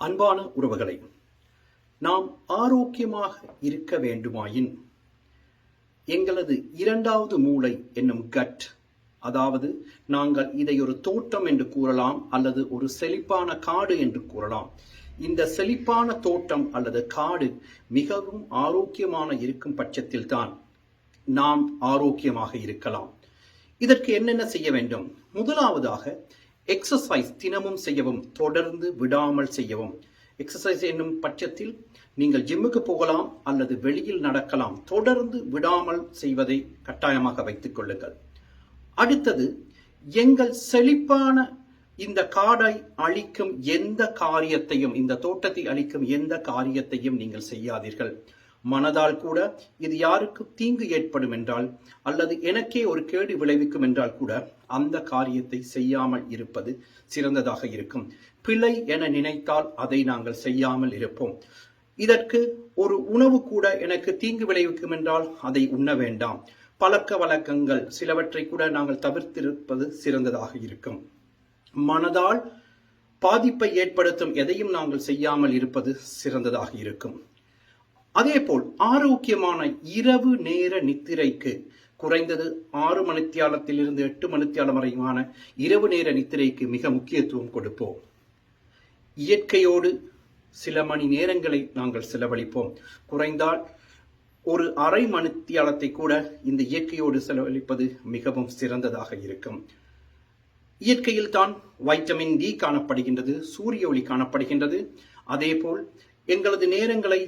அன்பான உறவுகளை நாம் ஆரோக்கியமாக இருக்க வேண்டுமாயின் எங்களது இரண்டாவது மூளை என்னும் கட் அதாவது நாங்கள் இதை ஒரு தோட்டம் என்று கூறலாம் அல்லது ஒரு செழிப்பான காடு என்று கூறலாம். இந்த செழிப்பான தோட்டம் அல்லது காடு மிகவும் ஆரோக்கியமான இருக்கும் பட்சத்தில் தான் நாம் ஆரோக்கியமாக இருக்கலாம். இதற்கு என்னென்ன செய்ய வேண்டும்? முதலாவதாக எக்ஸசைஸ் தினமும் செய்யவும் தொடர்ந்து விடாமல் செய்யவும். எக்ஸசைஸ் என்னும் பட்சத்தில் நீங்கள் ஜிம்முக்கு போகலாம் அல்லது வெளியில் நடக்கலாம். தொடர்ந்து விடாமல் செய்வதை கட்டாயமாக வைத்துக் கொள்ளுங்கள். அடுத்தது எங்கள் செழிப்பான இந்த காடை அழிக்கும் எந்த காரியத்தையும் இந்த தோட்டத்தை அழிக்கும் எந்த காரியத்தையும் நீங்கள் செய்யாதீர்கள். மனதால் கூட இது யாருக்கு தீங்கு ஏற்படும் என்றால் அல்லது எனக்கே ஒரு கேடு விளைவிக்கும் என்றால் கூட அந்த காரியத்தை செய்யாமல் இருப்பது சிறந்ததாக இருக்கும். பிழை என நினைத்தால் அதை நாங்கள் செய்யாமல் இருப்போம். இதற்கு ஒரு உணவு கூட எனக்கு தீங்கு விளைவிக்கும் என்றால் அதை உண்ண வேண்டாம். பழக்க வழக்கங்கள் சிலவற்றை கூட நாங்கள் தவிர்த்திருப்பது சிறந்ததாக இருக்கும். மனதால் பாதிப்பை ஏற்படுத்தும் எதையும் நாங்கள் செய்யாமல் இருப்பது சிறந்ததாக இருக்கும். அதேபோல் ஆரோக்கியமான இரவு நேர நித்திரைக்கு குறைந்தது ஆறு மணித்தியாலத்திலிருந்து எட்டு மணித்தியாலம் வரையுமான இரவு நேர நித்திரைக்கு மிக முக்கியத்துவம் கொடுப்போம். இயற்கையோடு சில மணி நேரங்களை நாங்கள் செலவழிப்போம். குறைந்தால் ஒரு அரை மணித்தியாலத்தை கூட இந்த இயற்கையோடு செலவழிப்பது மிகவும் சிறந்ததாக இருக்கும். இயற்கையில் தான் வைட்டமின் டி காணப்படுகின்றது சூரிய ஒளி காணப்படுகின்றது. அதேபோல் எங்களது நேரங்களை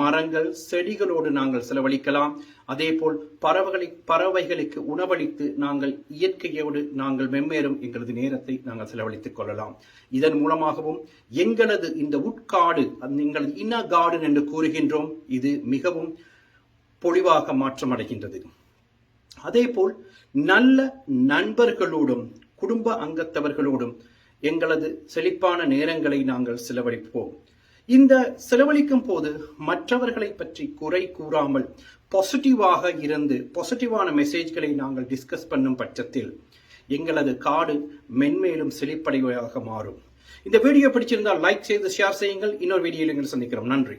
மரங்கள் செடிகளோடு நாங்கள் செலவழிக்கலாம். அதேபோல் பறவைகளை பறவைகளுக்கு உணவளித்து நாங்கள் இயற்கையோடு நாங்கள் மெம்மேறும் எங்களது நேரத்தை நாங்கள் செலவழித்துக் கொள்ளலாம். இதன் மூலமாகவும் எங்களது இந்த உட்காடு எங்களது இன கார்டன் என்று கூறுகின்றோம். இது மிகவும் பொழிவாக மாற்றமடைகின்றது. அதேபோல் நல்ல நண்பர்களோடும் குடும்ப அங்கத்தவர்களோடும் எங்களது செழிப்பான நேரங்களை நாங்கள் செலவழிப்போம். இந்த செலவழிக்கும் போது மற்றவர்களை பற்றி குறை கூறாமல் பாசிட்டிவாக இருந்து பாசிட்டிவான மெசேஜ்களை நாங்கள் டிஸ்கஸ் பண்ணும் பட்சத்தில் எங்களது காடு மென்மேலும் செழிப்படைவையாக மாறும். இந்த வீடியோ பிடிச்சிருந்தால் லைக் செய்து ஷேர் செய்யுங்கள். இன்னொரு வீடியோவில் எங்களை சந்திக்கிறோம். நன்றி.